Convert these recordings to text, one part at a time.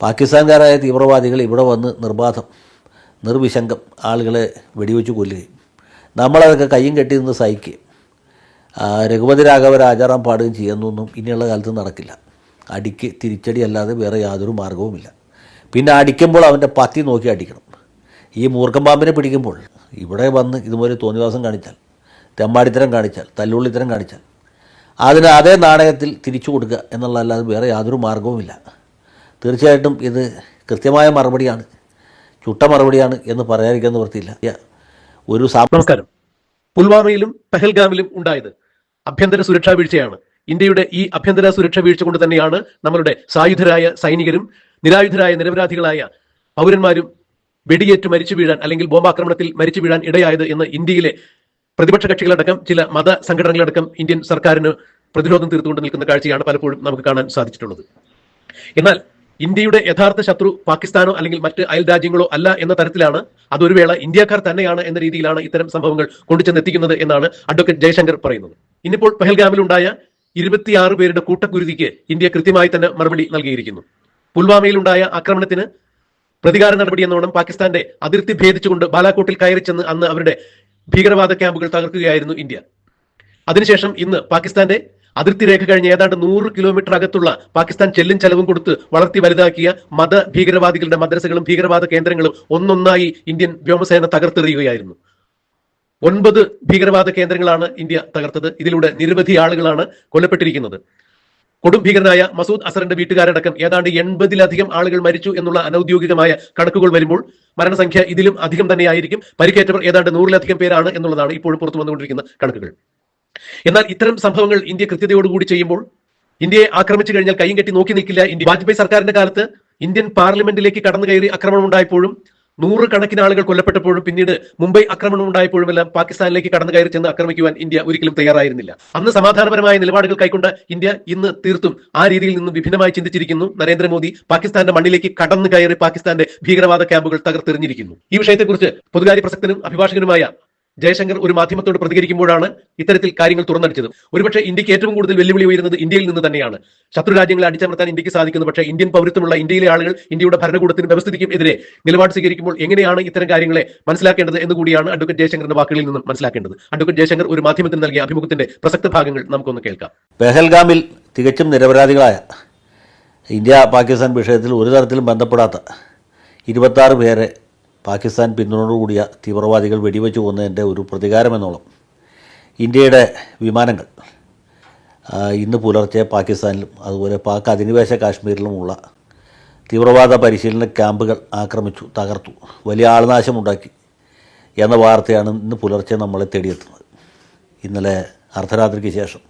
പാകിസ്ഥാൻകാരായ തീവ്രവാദികൾ ഇവിടെ വന്ന് നിർബാധം നിർവിശങ്കം ആളുകളെ വെടിവെച്ച് കൊല്ലുകയും. നമ്മളതൊക്കെ കയ്യും കെട്ടി നിന്ന് സഹിക്കുകയും. രഘുപതി രാഘവ രാജാറാം പാടുകയും ചെയ്യുന്നൊന്നും ഇനിയുള്ള കാലത്ത് നടക്കില്ല. അടിക്ക് തിരിച്ചടി അല്ലാതെ വേറെ യാതൊരു മാർഗവുമില്ല. പിന്നെ അടിക്കുമ്പോൾ അവന്റെ പത്തി നോക്കി അടിക്കണം. ഈ മൂർഖം പാമ്പിനെ പിടിക്കുമ്പോൾ ഇവിടെ വന്ന് ഇതുപോലെ തോന്നിവാസം കാണിച്ചാൽ തെമ്മാടിത്തരം കാണിച്ചാൽ തല്ലുള്ളിത്തരം കാണിച്ചാൽ അതിന് അതേ നാണയത്തിൽ തിരിച്ചു കൊടുക്കുക എന്നുള്ളതല്ലാതെ വേറെ യാതൊരു മാർഗവുമില്ല. തീർച്ചയായിട്ടും ഇത് കൃത്യമായ മറുപടിയാണ്. ചുട്ട മറുപടിയാണ് എന്ന് പറയാതിരിക്കാൻ വൃത്തിയില്ല. ഒരു നമസ്കാരം. പുൽവാമയിലും പെഹൽഗാമിലും ഉണ്ടായത് ആഭ്യന്തര സുരക്ഷാ വീഴ്ചയാണ്. ഇന്ത്യയുടെ ഈ അഭ്യന്തര സുരക്ഷാ വീഴ്ച കൊണ്ട് തന്നെയാണ് നമ്മളുടെ സായുധരായ സൈനികരും നിരായുധരായ നിരപരാധികളായ പൗരന്മാരും വെടിയേറ്റ് മരിച്ചു വീഴാൻ അല്ലെങ്കിൽ ബോംബാക്രമണത്തിൽ മരിച്ചു വീഴാൻ ഇടയായത് എന്ന് ഇന്ത്യയിലെ പ്രതിപക്ഷ കക്ഷികളടക്കം ചില മത സംഘടനകളടക്കം ഇന്ത്യൻ സർക്കാരിന് പ്രതിരോധം തീർത്തുകൊണ്ട് നിൽക്കുന്ന കാഴ്ചയാണ് പലപ്പോഴും നമുക്ക് കാണാൻ സാധിച്ചിട്ടുള്ളത്. എന്നാൽ ഇന്ത്യയുടെ യഥാർത്ഥ ശത്രു പാകിസ്ഥാനോ അല്ലെങ്കിൽ മറ്റ് അയൽ രാജ്യങ്ങളോ അല്ല എന്ന തരത്തിലാണ് അതൊരു വേള ഇന്ത്യക്കാർ തന്നെയാണ് എന്ന രീതിയിലാണ് ഇത്തരം സംഭവങ്ങൾ കൊണ്ടുചെന്നെത്തിക്കുന്നത് എന്നാണ് അഡ്വക്കേറ്റ് ജയശങ്കർ പറയുന്നത്. ഇന്നിപ്പോൾ പെഹൽഗാമിലുണ്ടായ ഇരുപത്തിയാറ് പേരുടെ കൂട്ടക്കുരുതിക്ക് ഇന്ത്യ കൃത്യമായി തന്നെ മറുപടി നൽകിയിരിക്കുന്നു. പുൽവാമയിലുണ്ടായ ആക്രമണത്തിന് പ്രതികാര നടപടി എന്നോണം പാകിസ്ഥാന്റെ അതിർത്തി ഭേദിച്ചുകൊണ്ട് ബാലാക്കോട്ടിൽ കയറി ചെന്ന് അന്ന് അവരുടെ ഭീകരവാദ ക്യാമ്പുകൾ തകർക്കുകയായിരുന്നു ഇന്ത്യ. അതിനുശേഷം ഇന്ന് പാകിസ്ഥാന്റെ അതിർത്തി രേഖ കഴിഞ്ഞ് ഏതാണ്ട് നൂറ് കിലോമീറ്റർ അകത്തുള്ള പാകിസ്ഥാൻ ചെല്ലും ചെലവും കൊടുത്ത് വളർത്തി വലുതാക്കിയ മത ഭീകരവാദികളുടെ മദ്രസകളും ഭീകരവാദ കേന്ദ്രങ്ങളും ഒന്നൊന്നായി ഇന്ത്യൻ വ്യോമസേന തകർത്തെറിയുകയായിരുന്നു. ഒൻപത് ഭീകരവാദ കേന്ദ്രങ്ങളാണ് ഇന്ത്യ തകർത്തത്. ഇതിലൂടെ നിരവധി ആളുകളാണ് കൊല്ലപ്പെട്ടിരിക്കുന്നത്. കൊടും ഭീകരനായ മസൂദ് അസറിന്റെ വീട്ടുകാരടക്കം ഏതാണ്ട് എൺപതിലധികം ആളുകൾ മരിച്ചു എന്നുള്ള അനൌദ്യോഗികമായ കണക്കുകൾ വരുമ്പോൾ മരണസംഖ്യ ഇതിലും അധികം തന്നെയായിരിക്കും പരിക്കേറ്റവർ ഏതാണ്ട് നൂറിലധികം പേരാണ് എന്നുള്ളതാണ് ഇപ്പോഴും പുറത്തു വന്നുകൊണ്ടിരിക്കുന്ന കണക്കുകൾ. എന്നാൽ ഇത്തരം സംഭവങ്ങൾ ഇന്ത്യ കൃത്യതയോടുകൂടി ചെയ്യുമ്പോൾ ഇന്ത്യയെ ആക്രമിച്ചു കഴിഞ്ഞാൽ കൈയും കെട്ടി നോക്കി നിൽക്കില്ല. ഇന്ത്യ വാജ്പേയി സർക്കാരിന്റെ കാലത്ത് ഇന്ത്യൻ പാർലമെന്റിലേക്ക് കടന്നു കയറി ആക്രമണം ഉണ്ടായപ്പോഴും നൂറുകണക്കിന് ആളുകൾ കൊല്ലപ്പെട്ടപ്പോഴും പിന്നീട് മുംബൈ ആക്രമണം ഉണ്ടായപ്പോഴും എല്ലാം പാകിസ്ഥാനിലേക്ക് കടന്നു കയറി ചെന്ന് ആക്രമിക്കുവാൻ ഇന്ത്യ ഒരിക്കലും തയ്യാറായിരുന്നില്ല. അന്ന് സമാധാനപരമായ നിലപാടുകൾ കൈക്കൊണ്ട് ഇന്ത്യ ഇന്ന് തീർത്തും ആ രീതിയിൽ നിന്നും വിഭിന്നമായി ചിന്തിച്ചിരിക്കുന്നു. നരേന്ദ്രമോദി പാകിസ്ഥാന്റെ മണ്ണിലേക്ക് കടന്നു കയറി പാകിസ്ഥാന്റെ ഭീകരവാദ ക്യാമ്പുകൾ തകർത്തെറിഞ്ഞിരിക്കുന്നു. ഈ വിഷയത്തെക്കുറിച്ച് പൊതുകാര്യ പ്രസക്തനും അഭിഭാഷകനുമായ ജയശങ്കർ ഒരു മാധ്യമത്തോട് പ്രതികരിക്കുമ്പോഴാണ് ഇത്തരത്തിൽ കാര്യങ്ങൾ തുറന്നടിച്ചത്. ഒരുപക്ഷെ ഇന്ത്യയ്ക്ക് ഏറ്റവും കൂടുതൽ വെല്ലുവിളി ഉയരുന്നത് ഇന്ത്യയിൽ നിന്ന് തന്നെയാണ്. ശത്രു രാജ്യങ്ങളെ അടിച്ചമർത്താൻ ഇന്ത്യയ്ക്ക് സാധിക്കുന്നു. പക്ഷേ ഇന്ത്യൻ പൗരത്വമുള്ള ഇന്ത്യയിലെ ആളുകൾ ഇന്ത്യയുടെ ഭരണകൂടത്തിനും വ്യവസ്ഥയ്ക്കും എതിരെ നിലപാട് സ്വീകരിക്കുമ്പോൾ എങ്ങനെയാണ് ഇത്തരം കാര്യങ്ങളെ മനസ്സിലാക്കേണ്ടത് എന്ന് കൂടിയാണ് അഡ്വക്കേറ്റ് ജയശങ്കറിന്റെ വാക്കുകളിൽ നിന്നും മനസ്സിലാക്കേണ്ടത്. അഡ്വക്കേറ്റ് ജയശങ്കർ ഒരു മാധ്യമത്തിന് നൽകിയ അഭിമുഖത്തിന്റെ പ്രസക്ത ഭാഗങ്ങൾ നമുക്കൊന്ന് കേൾക്കാം. പെഹൽഗാമിൽ തികച്ചും നിരപരാധികളായ ഇന്ത്യ പാകിസ്ഥാൻ വിഷയത്തിൽ ഒരു തരത്തിലും ബന്ധപ്പെടാത്ത ഇരുപത്താറ് പേരെ പാകിസ്ഥാൻ പിന്തുണയോടുകൂടിയ തീവ്രവാദികൾ വെടിവെച്ച് കൊന്നതിന്റെ ഒരു പ്രതികാരമെന്നോളം. ഇന്ത്യയുടെ വിമാനങ്ങൾ ഇന്ന് പുലർച്ചെ പാകിസ്ഥാനിലും അതുപോലെ പാക് അധിനിവേശ കാശ്മീരിലുമുള്ള തീവ്രവാദ പരിശീലന ക്യാമ്പുകൾ ആക്രമിച്ചു തകർത്തു. വലിയ ആൾനാശമുണ്ടാക്കി എന്ന വാർത്തയാണ് ഇന്ന് പുലർച്ചെ നമ്മളെ തേടിയെത്തുന്നത്. ഇന്നലെ അർദ്ധരാത്രിക്ക് ശേഷം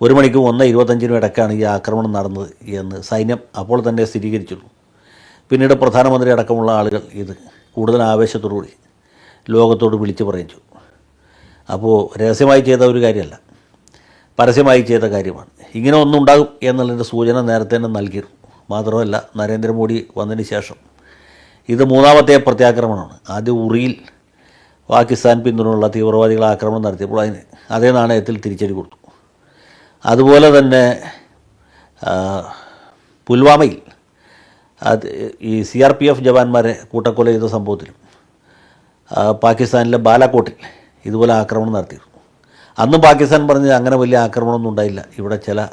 ഒരു മണിക്കും ഒന്ന് ഇരുപത്തഞ്ചിനും ഇടയ്ക്കാണ് ഈ ആക്രമണം നടന്നത് എന്ന് സൈന്യം അപ്പോൾ തന്നെ സ്ഥിരീകരിച്ചിരുന്നു. പിന്നീട് പ്രധാനമന്ത്രി അടക്കമുള്ള ആളുകൾ ഇത് കൂടുതൽ ആവേശത്തോടുകൂടി ലോകത്തോട് വിളിച്ചു പറയിച്ചു. അപ്പോൾ രഹസ്യമായി ചെയ്ത ഒരു കാര്യമല്ല. പരസ്യമായി ചെയ്ത കാര്യമാണ്. ഇങ്ങനെ ഒന്നും ഉണ്ടാകും എന്നുള്ളതിന്റെ സൂചന നേരത്തെ തന്നെ നൽകിയിരുന്നു. മാത്രമല്ല നരേന്ദ്രമോദി വന്നതിന് ശേഷം ഇത് മൂന്നാമത്തെ പ്രത്യാക്രമണമാണ്. ആദ്യം ഉറിയിൽ പാകിസ്ഥാൻ പിന്തുണയുള്ള തീവ്രവാദികൾ ആക്രമണം നടത്തിയപ്പോൾ അതിന് അതേ നാണയത്തിൽ തിരിച്ചടി കൊടുത്തു. അതുപോലെ തന്നെ പുൽവാമയിൽ അത് ഈ സി ആർ പി എഫ് ജവാന്മാരെ കൂട്ടക്കൊല ചെയ്ത സംഭവത്തിലും പാകിസ്ഥാനിലെ ബാലാക്കോട്ടിൽ ഇതുപോലെ ആക്രമണം നടത്തിയിരുന്നു. അന്നും പാകിസ്ഥാൻ പറഞ്ഞത് അങ്ങനെ വലിയ ആക്രമണമൊന്നും ഉണ്ടായില്ല. ഇവിടെ ചില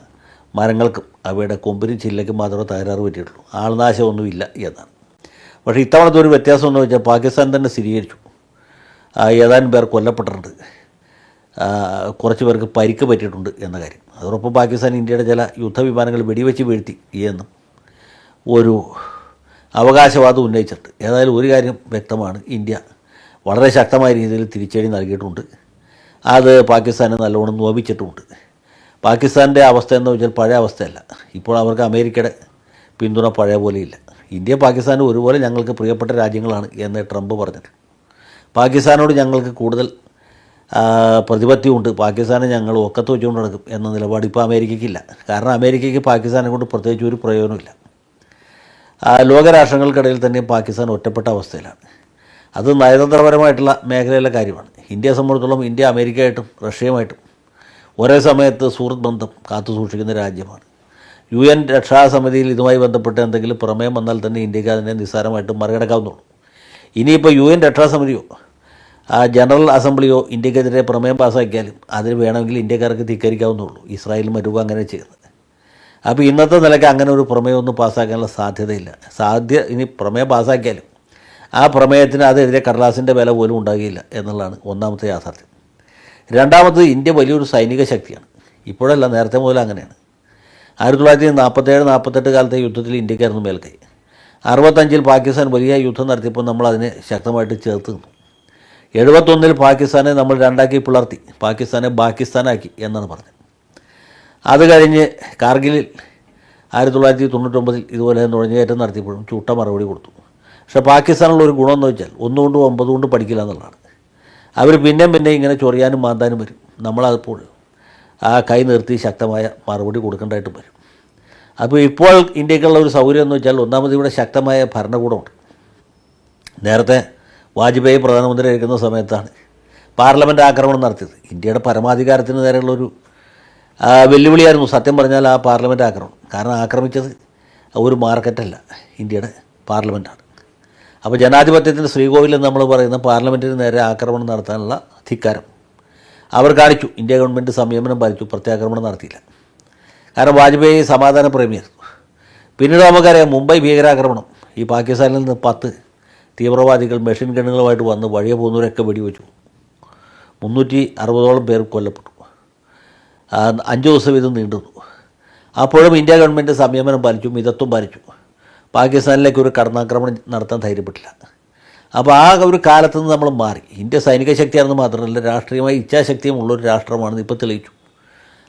മരങ്ങൾക്കും അവയുടെ കൊമ്പിനും ചില്ലയ്ക്കും മാത്രമേ തകരാറ് പറ്റിയിട്ടുള്ളൂ. ആൾനാശമൊന്നുമില്ല എന്നാണ്. പക്ഷേ ഇത്തവണത്തെ ഒരു വ്യത്യാസം എന്ന് വെച്ചാൽ പാകിസ്ഥാൻ തന്നെ സ്ഥിരീകരിച്ചു. ഏതാനും പേർ കൊല്ലപ്പെട്ടിട്ടുണ്ട്. കുറച്ച് പേർക്ക് പരിക്ക് പറ്റിയിട്ടുണ്ട് എന്ന കാര്യം. അതോടൊപ്പം പാകിസ്ഥാൻ ഇന്ത്യയുടെ ചില യുദ്ധവിമാനങ്ങൾ വെടിവെച്ച് വീഴ്ത്തി എന്നും ഒരു അവകാശവാദം ഉന്നയിച്ചിട്ട് ഏതായാലും ഒരു കാര്യം വ്യക്തമാണ്. ഇന്ത്യ വളരെ ശക്തമായ രീതിയിൽ തിരിച്ചടി നൽകിയിട്ടുണ്ട്. അത് പാകിസ്ഥാനെ നല്ലോണം നോപിച്ചിട്ടുമുണ്ട് പാകിസ്ഥാന്റെ അവസ്ഥ എന്ന് വെച്ചാൽ പഴയ അവസ്ഥയല്ല. ഇപ്പോൾ അവർക്ക് അമേരിക്കയുടെ പിന്തുണ പഴയ പോലെയില്ല. ഇന്ത്യ പാകിസ്ഥാനും ഒരുപോലെ ഞങ്ങൾക്ക് പ്രിയപ്പെട്ട രാജ്യങ്ങളാണ് എന്ന് ട്രംപ് പറഞ്ഞിട്ട് പാകിസ്ഥാനോട് ഞങ്ങൾക്ക് കൂടുതൽ പ്രതിപത്തിയുണ്ട്. പാകിസ്ഥാനെ ഞങ്ങൾ ഒക്കത്ത് വെച്ചുകൊണ്ട് നടക്കും എന്ന നിലപാട് ഇപ്പോൾ അമേരിക്കയ്ക്കില്ല. കാരണം അമേരിക്കയ്ക്ക് പാകിസ്ഥാനെ കൊണ്ട് പ്രത്യേകിച്ച് ഒരു പ്രയോജനമില്ല ലോകരാഷ്ട്രങ്ങൾക്കിടയിൽ തന്നെ പാകിസ്ഥാൻ ഒറ്റപ്പെട്ട അവസ്ഥയിലാണ്. അത് നയതന്ത്രപരമായിട്ടുള്ള മേഖലയിലെ കാര്യമാണ്. ഇന്ത്യയെ സംബന്ധിച്ചിടത്തോളം ഇന്ത്യ അമേരിക്കയായിട്ടും റഷ്യയുമായിട്ടും ഒരേ സമയത്ത് സുഹൃത്ത് ബന്ധം കാത്തു സൂക്ഷിക്കുന്ന രാജ്യമാണ്. യു എൻ രക്ഷാസമിതിയിൽ ഇതുമായി ബന്ധപ്പെട്ട് എന്തെങ്കിലും പ്രമേയം വന്നാൽ തന്നെ ഇന്ത്യയ്ക്ക് അതിനെ നിസ്സാരമായിട്ട് മറികടക്കാവുന്നുള്ളൂ. ഇനിയിപ്പോൾ യു എൻ രക്ഷാസമിതിയോ ജനറൽ അസംബ്ലിയോ ഇന്ത്യക്കെതിരെ പ്രമേയം പാസ്സാക്കിയാലും അതിന് വേണമെങ്കിൽ ഇന്ത്യക്കാർക്ക് ധിക്കരിക്കാവുന്നുള്ളൂ. ഇസ്രായേലും മറ്റും അങ്ങനെ ചെയ്യുന്നത്. അപ്പോൾ ഇന്നത്തെ നിലയ്ക്ക് അങ്ങനെ ഒരു പ്രമേയമൊന്നും പാസ്സാക്കാനുള്ള സാധ്യതയില്ല. സാധ്യ ഇനി പ്രമേയം പാസ്സാക്കിയാലും ആ പ്രമേയത്തിന് അതെതിരെ കടലാസിന്റെ വില പോലും ഉണ്ടാകുകയില്ല എന്നുള്ളതാണ് ഒന്നാമത്തെ യാഥാർത്ഥ്യം. രണ്ടാമത് ഇന്ത്യ വലിയൊരു സൈനിക ശക്തിയാണ്. ഇപ്പോഴല്ല നേരത്തെ മുതൽ അങ്ങനെയാണ്. ആയിരത്തി തൊള്ളായിരത്തി നാൽപ്പത്തേഴ് നാൽപ്പത്തെട്ട് കാലത്തെ യുദ്ധത്തിൽ ഇന്ത്യക്കായിരുന്നു മേൽക്കൈ. അറുപത്തഞ്ചിൽ പാകിസ്ഥാൻ വലിയ യുദ്ധം നടത്തിയപ്പോൾ നമ്മൾ അതിനെ ശക്തമായിട്ട് ചേർത്ത് നിന്നു. എഴുപത്തൊന്നിൽ പാകിസ്ഥാനെ നമ്മൾ രണ്ടാക്കി പിളർത്തി പാകിസ്ഥാനെ പാകിസ്ഥാനാക്കി എന്നാണ് പറഞ്ഞത്. അത് കഴിഞ്ഞ് കാർഗിലിൽ ആയിരത്തി തൊള്ളായിരത്തി തൊണ്ണൂറ്റൊമ്പതിൽ ഇതുപോലെ നുഴഞ്ഞുകയറ്റം നടത്തിയപ്പോഴും ചൂട്ട മറുപടി കൊടുത്തു. പക്ഷേ പാകിസ്ഥാനുള്ള ഒരു ഗുണമെന്ന് വെച്ചാൽ ഒന്നുകൊണ്ടും ഒമ്പത് കൊണ്ട് പഠിക്കില്ല എന്നുള്ളതാണ്. അവർ പിന്നെയും പിന്നെ ഇങ്ങനെ ചൊറിയാനും മാന്താനും വരും. നമ്മളതിപ്പോൾ ആ കൈ നിർത്തി ശക്തമായ മറുപടി കൊടുക്കേണ്ടതായിട്ട് വരും. അപ്പോൾ ഇപ്പോൾ ഇന്ത്യക്കുള്ള ഒരു സൗകര്യം എന്ന് വെച്ചാൽ ഒന്നാമത് ഇവിടെ ശക്തമായ ഭരണകൂടമുണ്ട്. നേരത്തെ വാജ്പേയി പ്രധാനമന്ത്രി ആയിരിക്കുന്ന സമയത്താണ് പാർലമെന്റ് ആക്രമണം നടത്തിയത്. ഇന്ത്യയുടെ പരമാധികാരത്തിന് നേരെയുള്ളൊരു വെല്ലുവിളിയായിരുന്നു സത്യം പറഞ്ഞാൽ ആ പാർലമെന്റ് ആക്രമണം. കാരണം ആക്രമിച്ചത് ഒരു മാർക്കറ്റല്ല ഇന്ത്യയുടെ പാർലമെന്റാണ് അപ്പോൾ ജനാധിപത്യത്തിന്റെ ശ്രീകോവിൽ എന്ന് നമ്മൾ പറയുന്ന പാർലമെന്റിന് നേരെ ആക്രമണം നടത്താനുള്ള അധികാരം അവർ കാണിച്ചു ഇന്ത്യ ഗവൺമെന്റ് സംയമനം പാലിച്ചു പ്രത്യാക്രമണം നടത്തിയില്ല. കാരണം വാജ്പേയി സമാധാന പ്രേമിയായിരുന്നു പിന്നീട് നമുക്കറിയാം മുംബൈ ഭീകരാക്രമണം. ഈ പാകിസ്ഥാനിൽ നിന്ന് പത്ത് തീവ്രവാദികൾ മെഷീൻ ഗണ്ണുകളുമായിട്ട് വന്ന് വഴിയെ പോകുന്നവരൊക്കെ വെടിവെച്ചു. മുന്നൂറ്റി അറുപതോളം പേർ കൊല്ലപ്പെട്ടു. അഞ്ച് ദിവസം ഇത് നീണ്ടുന്നു അപ്പോഴും ഇന്ത്യ ഗവൺമെന്റ് സംയമനം പാലിച്ചു മിതത്വം പാലിച്ചു. പാകിസ്ഥാനിലേക്ക് ഒരു കടന്നാക്രമണം നടത്താൻ ധൈര്യപ്പെട്ടില്ല. അപ്പോൾ ആ ഒരു കാലത്ത് നിന്ന് നമ്മൾ മാറി. ഇന്ത്യ സൈനിക ശക്തിയാണെന്ന് മാത്രമല്ല രാഷ്ട്രീയമായ ഇച്ഛാശക്തിയും ഉള്ളൊരു രാഷ്ട്രമാണെന്ന് ഇപ്പോൾ തെളിയിച്ചു.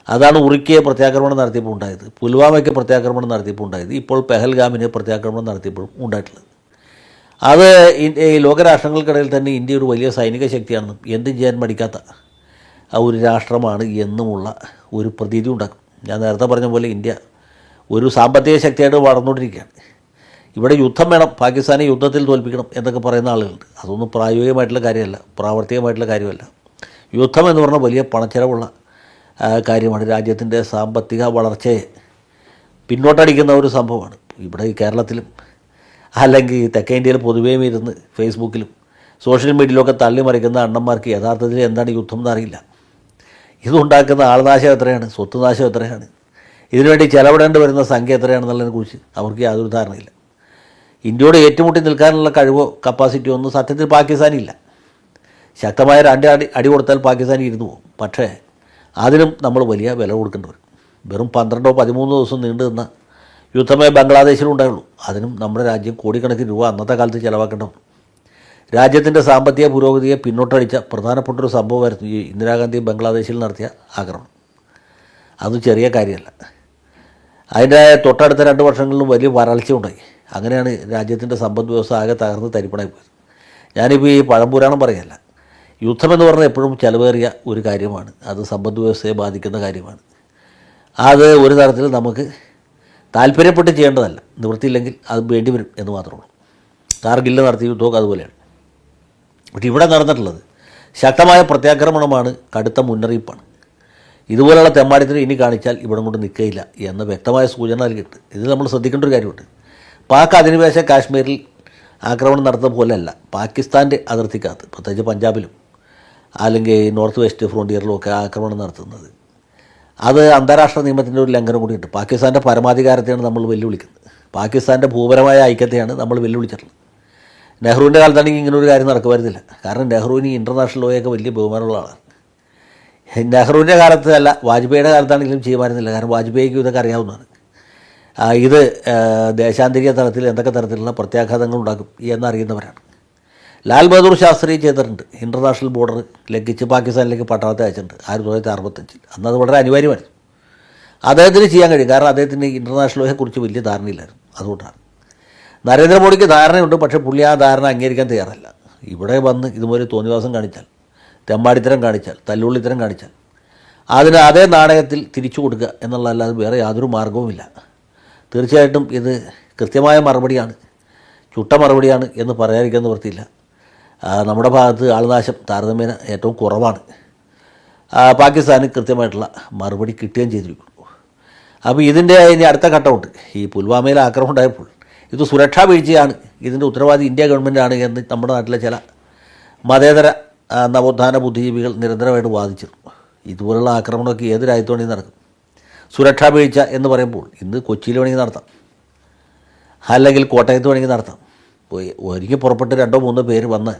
അതാണ് ഉറുക്കിയ പ്രത്യാക്രമണം നടത്തിയപ്പോൾ ഉണ്ടായത് പുൽവാമയ്ക്ക് പ്രത്യാക്രമണം നടത്തിയപ്പോൾ ഉണ്ടായത് ഇപ്പോൾ പെഹൽഗാമിന് പ്രത്യാക്രമണം നടത്തിയപ്പോഴും ഉണ്ടായിട്ടുള്ളത്. അത് ഈ ലോകരാഷ്ട്രങ്ങൾക്കിടയിൽ തന്നെ ഇന്ത്യ ഒരു വലിയ സൈനിക ശക്തിയാണെന്നും എന്തും ചെയ്യാൻ മടിക്കാത്ത ഒരു രാഷ്ട്രമാണ് എന്നുമുള്ള ഒരു പ്രതീതി ഉണ്ടാക്കും. ഞാൻ നേരത്തെ പറഞ്ഞ പോലെ ഇന്ത്യ ഒരു സാമ്പത്തിക ശക്തിയായിട്ട് വളർന്നുകൊണ്ടിരിക്കുകയാണ്. ഇവിടെ യുദ്ധം വേണം പാകിസ്ഥാനെ യുദ്ധത്തിൽ തോൽപ്പിക്കണം എന്നൊക്കെ പറയുന്ന ആളുകളുണ്ട്. അതൊന്നും പ്രായോഗികമായിട്ടുള്ള കാര്യമല്ല പ്രാവർത്തികമായിട്ടുള്ള കാര്യമല്ല. യുദ്ധം എന്ന് പറഞ്ഞാൽ വലിയ പണച്ചെലവുള്ള കാര്യമാണ്. രാജ്യത്തിന്റെ സാമ്പത്തിക വളർച്ചയെ പിന്നോട്ടടിക്കുന്ന ഒരു സംഭവമാണ്. ഇവിടെ ഈ കേരളത്തിലും അല്ലെങ്കിൽ തെക്കേ ഇന്ത്യയിൽ പൊതുവേയും ഇരുന്ന് ഫേസ്ബുക്കിലും സോഷ്യൽ മീഡിയയിലൊക്കെ തള്ളി മറിക്കുന്ന അണ്ണന്മാർക്ക് യഥാർത്ഥത്തിൽ എന്താണ് യുദ്ധം എന്നറിയില്ല ഇതുണ്ടാക്കുന്ന ആൾനാശം എത്രയാണ്? സ്വത്ത് നാശം എത്രയാണ്? ഇതിനുവേണ്ടി ചെലവിടേണ്ടി വരുന്ന സംഖ്യ എത്രയാണെന്നുള്ളതിനെ കുറിച്ച് അവർക്ക് യാതൊരു ധാരണയില്ല. ഇന്ത്യയോട് ഏറ്റുമുട്ടി നിൽക്കാനുള്ള കഴിവോ കപ്പാസിറ്റിയോ ഒന്നും സത്യത്തിൽ പാകിസ്ഥാനില്ല. ശക്തമായ രണ്ട് അടി അടി കൊടുത്താൽ പാകിസ്ഥാൻ ഇരുന്നു പോകും. പക്ഷേ അതിനും നമ്മൾ വലിയ വില കൊടുക്കേണ്ടി വരും. വെറും പന്ത്രണ്ടോ പതിമൂന്നോ ദിവസം നീണ്ടു നിന്ന യുദ്ധമേ ബംഗ്ലാദേശിലും ഉണ്ടായുള്ളൂ. അതിനും നമ്മുടെ രാജ്യം കോടിക്കണക്കിന് രൂപ അന്നത്തെ കാലത്ത് ചിലവാക്കേണ്ടി രാജ്യത്തിന്റെ സാമ്പത്തിക പുരോഗതിയെ പിന്നോട്ടടിച്ച പ്രധാനപ്പെട്ട ഒരു സംഭവമായിരുന്നു ഈ ഇന്ദിരാഗാന്ധി ബംഗ്ലാദേശിൽ നടത്തിയ ആക്രമണം. അത് ചെറിയ കാര്യമല്ല. അതിന്റെ തൊട്ടടുത്ത രണ്ട് വർഷങ്ങളിലും വലിയ വരൾച്ച ഉണ്ടായി. അങ്ങനെയാണ് രാജ്യത്തിന്റെ സമ്പദ് വ്യവസ്ഥ ആകെ തകർന്ന് തരിപ്പണായി പോയത്. ഞാനിപ്പോൾ ഈ പഴംപുരാണം പറയല്ല. യുദ്ധമെന്ന് പറഞ്ഞാൽ എപ്പോഴും ചിലവേറിയ ഒരു കാര്യമാണ്. അത് സമ്പദ് വ്യവസ്ഥയെ ബാധിക്കുന്ന കാര്യമാണ്. അത് ഒരു തരത്തിൽ നമുക്ക് താല്പര്യപ്പെട്ട് ചെയ്യേണ്ടതല്ല. നിവൃത്തിയില്ലെങ്കിൽ അത് വേണ്ടി വരും എന്ന് മാത്രമേ ഉള്ളൂ. കാർഗില്ല് നടത്തിയ യുദ്ധമൊക്കെ അതുപോലെയാണ്. ഇവിടെ നടന്നിട്ടുള്ളത്. ശക്തമായ പ്രത്യാക്രമണമാണ് കടുത്ത മുന്നറിയിപ്പാണ്. ഇതുപോലുള്ള തെമ്മാടിത്തരം ഇനി കാണിച്ചാൽ ഇവിടെ കൊണ്ട് നിൽക്കുകയില്ല എന്ന വ്യക്തമായ സൂചന നൽകിയിട്ട് ഇത് നമ്മൾ ശ്രദ്ധിക്കേണ്ട ഒരു കാര്യമുണ്ട്. പാക് അധിനിവേശ കാശ്മീരിൽ ആക്രമണം നടത്തുന്ന പോലെയല്ല പാകിസ്ഥാന്റെ അതിർത്തിക്കകത്ത് പ്രത്യേകിച്ച് പഞ്ചാബിലും അല്ലെങ്കിൽ നോർത്ത് വെസ്റ്റ് ഫ്രോണ്ടിയറിലും ഒക്കെ ആക്രമണം നടത്തുന്നത്. അത് അന്താരാഷ്ട്ര നിയമത്തിന്റെ ഒരു ലംഘനം കൂടിയുണ്ട്. പാകിസ്ഥാന്റെ പരമാധികാരത്തെയാണ് നമ്മൾ വെല്ലുവിളിക്കുന്നത്. പാകിസ്ഥാന്റെ ഭൂപരമായ ഐക്യത്തെയാണ് നമ്മൾ വെല്ലുവിളിച്ചിട്ടുള്ളത്. നെഹ്റുവിന്റെ കാലത്താണെങ്കിൽ ഇങ്ങനെ ഒരു കാര്യം നടക്കുമായിരുന്നില്ല. കാരണം നെഹ്റുവിന് ഇന്റർനാഷണൽ ലോയൊക്കെ വലിയ ബഹുമാനമുള്ള ആളാണ്. നെഹ്റുവിന്റെ കാലത്ത് അല്ല വാജ്പേയിയുടെ കാലത്താണെങ്കിലും ചെയ്യുമായിരുന്നില്ല. കാരണം വാജ്പേയിക്ക് ഇതൊക്കെ അറിയാവുന്നതാണ്. ഇത് ദേശാന്തരീയ തലത്തിൽ എന്തൊക്കെ തരത്തിലുള്ള പ്രത്യാഘാതങ്ങൾ ഉണ്ടാക്കും എന്നറിയുന്നവരാണ് ലാൽ ബഹദൂർ ശാസ്ത്രി ചെയ്തിട്ടുണ്ട്. ഇന്റർനാഷണൽ ബോർഡർ ലംഘിച്ച് പാകിസ്ഥാനിലേക്ക് പട്ടാളത്തെ അയച്ചിട്ടുണ്ട്. ആയിരത്തി തൊള്ളായിരത്തി അറുപത്തഞ്ചിൽ. അന്ന് അത് വളരെ അനിവാര്യമായിരുന്നു. അദ്ദേഹത്തിന് ചെയ്യാൻ കഴിയും. കാരണം അദ്ദേഹത്തിന് ഇന്റർനാഷണൽ ലോയെക്കുറിച്ച് വലിയ ധാരണയില്ലായിരുന്നു. അതുകൊണ്ടാണ്. നരേന്ദ്രമോദിക്ക് ധാരണയുണ്ട് പക്ഷേ പുള്ളി ആ ധാരണ അംഗീകരിക്കാൻ തയ്യാറല്ല. ഇവിടെ വന്ന് ഇതുപോലെ തോന്നിവാസം കാണിച്ചാൽ തെമ്മാടിത്തരം കാണിച്ചാൽ തല്ലുള്ളിത്തരം കാണിച്ചാൽ അതിന് അതേ നാണയത്തിൽ തിരിച്ചു കൊടുക്കുക എന്നുള്ളതല്ലാതെ വേറെ യാതൊരു മാർഗവുമില്ല. തീർച്ചയായിട്ടും ഇത് കൃത്യമായ മറുപടിയാണ് ചുട്ട മറുപടിയാണ് എന്ന് പറയാതിരിക്കാൻ നിവൃത്തിയില്ല. നമ്മുടെ ഭാഗത്ത് ആൾനാശം താരതമ്യേന ഏറ്റവും കുറവാണ്. പാകിസ്ഥാന് കൃത്യമായിട്ടുള്ള മറുപടി കിട്ടുകയും ചെയ്തിരിക്കുന്നു. അപ്പോൾ ഇതിന്റെ ഇനി അടുത്ത ഘട്ടമുണ്ട്. ഈ പുൽവാമയിൽ ആക്രമണം ഉണ്ടായപ്പോൾ ഇത് സുരക്ഷാ വീഴ്ചയാണ്. ഇതിന്റെ ഉത്തരവാദി ഇന്ത്യ ഗവൺമെന്റാണ് എന്ന് നമ്മുടെ നാട്ടിലെ ചില മതേതര നവോത്ഥാന ബുദ്ധിജീവികൾ നിരന്തരമായിട്ട് വാദിച്ചിരുന്നു. ഇതുപോലുള്ള ആക്രമണമൊക്കെ ഏത് രാജ്യത്ത് നടക്കും. സുരക്ഷാ വീഴ്ച എന്ന് പറയുമ്പോൾ ഇന്ന് കൊച്ചിയിൽ വേണമെങ്കിൽ നടത്താം. അല്ലെങ്കിൽ കോട്ടയത്ത് വേണമെങ്കിൽ നടത്താം. ഒരുങ്ങി പുറപ്പെട്ട് രണ്ടോ മൂന്നോ പേര് വന്ന്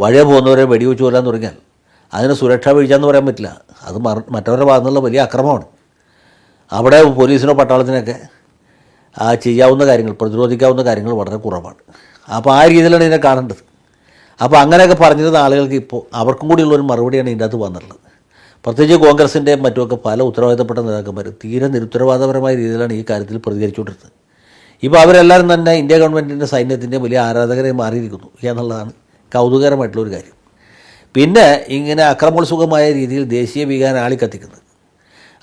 വഴിയെ പോകുന്നവരെ വെടിവെച്ച് കൊല്ലാൻ തുടങ്ങിയാൽ അതിന് സുരക്ഷാ വീഴ്ച എന്ന് പറയാൻ പറ്റില്ല. അത് മറ- മറ്റവരുടെ ഭാഗത്തുനിന്നുള്ള വലിയ അക്രമമാണ്. അവിടെ പോലീസിനോ പട്ടാളത്തിനൊക്കെ ആ ചെയ്യാവുന്ന കാര്യങ്ങൾ പ്രതിരോധിക്കാവുന്ന കാര്യങ്ങൾ വളരെ കുറവാണ്. അപ്പോൾ ആ രീതിയിലാണ് ഇതിനെ കാണേണ്ടത്. അപ്പോൾ അങ്ങനെയൊക്കെ പറഞ്ഞിരുന്ന ആളുകൾക്ക് ഇപ്പോൾ അവർക്കും കൂടിയുള്ള ഒരു മറുപടിയാണ് ഇതിന്റെ അകത്ത് വന്നിട്ടുള്ളത്. പ്രത്യേകിച്ച് കോൺഗ്രസിന്റെയും മറ്റുമൊക്കെ പല ഉത്തരവാദിത്തപ്പെട്ട നേതാക്കന്മാർ തീരെ നിരുത്തരവാദപരമായ രീതിയിലാണ് ഈ കാര്യത്തിൽ പ്രതികരിച്ചുകൊണ്ടിരുന്നത്. ഇപ്പോൾ അവരെല്ലാവരും തന്നെ ഇന്ത്യ ഗവൺമെന്റിന്റെ സൈന്യത്തിന്റെ വലിയ ആരാധകരെ മാറിയിരിക്കുന്നു എന്നുള്ളതാണ് കൗതുകരമായിട്ടുള്ള ഒരു കാര്യം. പിന്നെ ഇങ്ങനെ അക്രമോത്സുകമായ രീതിയിൽ ദേശീയ വികാരം ആളിക്കത്തിക്കുന്നത്.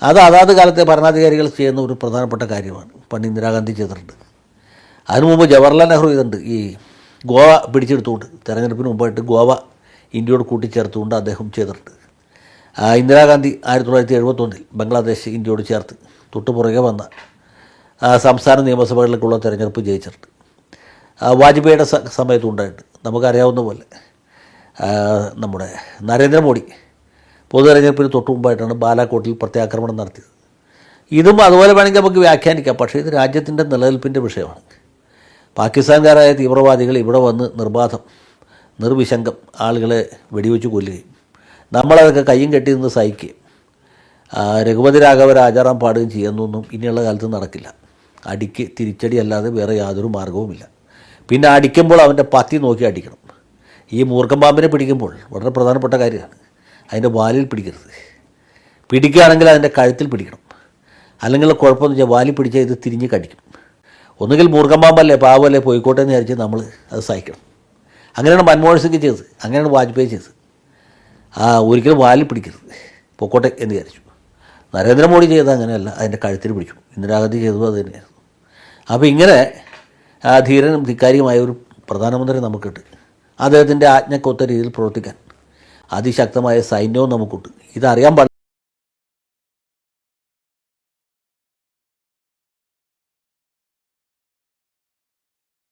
അത് അതാത് കാലത്തെ ഭരണാധികാരികൾ ചെയ്യുന്ന ഒരു പ്രധാനപ്പെട്ട കാര്യമാണ്. പണ്ട് ഇന്ദിരാഗാന്ധി ചെയ്തിട്ടുണ്ട്. അതിനു മുമ്പ് ജവഹർലാൽ നെഹ്റു ചെയ്തിട്ടുണ്ട്. ഈ ഗോവ പിടിച്ചെടുത്തുകൊണ്ട് തെരഞ്ഞെടുപ്പിന് മുമ്പായിട്ട് ഗോവ ഇന്ത്യയോട് കൂട്ടിച്ചേർത്തുകൊണ്ട് അദ്ദേഹം ചെയ്തിട്ടുണ്ട്. ഇന്ദിരാഗാന്ധി ആയിരത്തി തൊള്ളായിരത്തി എഴുപത്തൊന്നിൽ ബംഗ്ലാദേശ് ഇന്ത്യയോട് ചേർത്ത് തൊട്ടു പുറകെ വന്ന സംസ്ഥാന നിയമസഭകളിലേക്കുള്ള തെരഞ്ഞെടുപ്പ് ജയിച്ചിട്ടുണ്ട്. വാജ്പേയിയുടെ സമയത്തുണ്ടായിട്ട് നമുക്കറിയാവുന്ന പോലെ നമ്മുടെ നരേന്ദ്രമോദി പൊതു തെരഞ്ഞെടുപ്പിന് തൊട്ട് മുമ്പായിട്ടാണ് ബാലാക്കോട്ടിൽ പ്രത്യാക്രമണം നടത്തിയത്. ഇതും അതുപോലെ വേണമെങ്കിൽ നമുക്ക് വ്യാഖ്യാനിക്കാം. പക്ഷേ ഇത് രാജ്യത്തിന്റെ നിലനിൽപ്പിന്റെ വിഷയമാണ്. പാകിസ്ഥാൻകാരായ തീവ്രവാദികൾ ഇവിടെ വന്ന് നിർബാധം നിർവിശങ്കം ആളുകളെ വെടിവെച്ച് കൊല്ലുകയും നമ്മളതൊക്കെ കയ്യും കെട്ടി നിന്ന് സഹിക്കുകയും രഘുപതി രാഘവ ആചാരം പാടുകയും ചെയ്യുന്നൊന്നും ഇനിയുള്ള കാലത്ത് നടക്കില്ല. അടിക്ക് തിരിച്ചടി അല്ലാതെ വേറെ യാതൊരു മാർഗവുമില്ല. പിന്നെ അടിക്കുമ്പോൾ അവന്റെ പത്തി നോക്കി അടിക്കണം. ഈ മൂർഖം പാമ്പിനെ പിടിക്കുമ്പോൾ വളരെ പ്രധാനപ്പെട്ട കാര്യമാണ്. അതിന്റെ വാലിൽ പിടിക്കരുത്. പിടിക്കുകയാണെങ്കിൽ അതിന്റെ കഴുത്തിൽ പിടിക്കണം. അല്ലെങ്കിൽ കുഴപ്പമെന്ന് വെച്ചാൽ വാലി പിടിച്ചാൽ ഇത് തിരിഞ്ഞ് കടിക്കും. ഒന്നുകിൽ മൂർഖമ്പാമ്പല്ലേ പാവല്ലേ പോയിക്കോട്ടെ എന്ന് വിചാരിച്ച് നമ്മൾ അത് സഹിക്കണം. അങ്ങനെയാണ് മൻമോഹൻ സിംഗ് ചെയ്തത്. അങ്ങനെയാണ് വാജ്പേയി ചെയ്തത്. ആ ഒരിക്കലും വാലിൽ പിടിക്കരുത്. പൊക്കോട്ടെ എന്ന് വിചാരിച്ചു. നരേന്ദ്രമോദി ചെയ്തത് അങ്ങനെയല്ല അതിന്റെ കഴുത്തിൽ പിടിച്ചു. ഇന്ദിരാഗാന്ധി ചെയ്തു അത് തന്നെയായിരുന്നു. അപ്പോൾ ഇങ്ങനെ ധീരനും ധിക്കാരിയുമായ ഒരു പ്രധാനമന്ത്രി നമുക്കിട്ട് അദ്ദേഹത്തിന്റെ ആജ്ഞക്കൊത്ത രീതിയിൽ പ്രവർത്തിക്കാൻ. അതിശക്തമായ സൈന്യവും നമുക്കുണ്ട്. ഇതറിയാൻ പാടില്ല.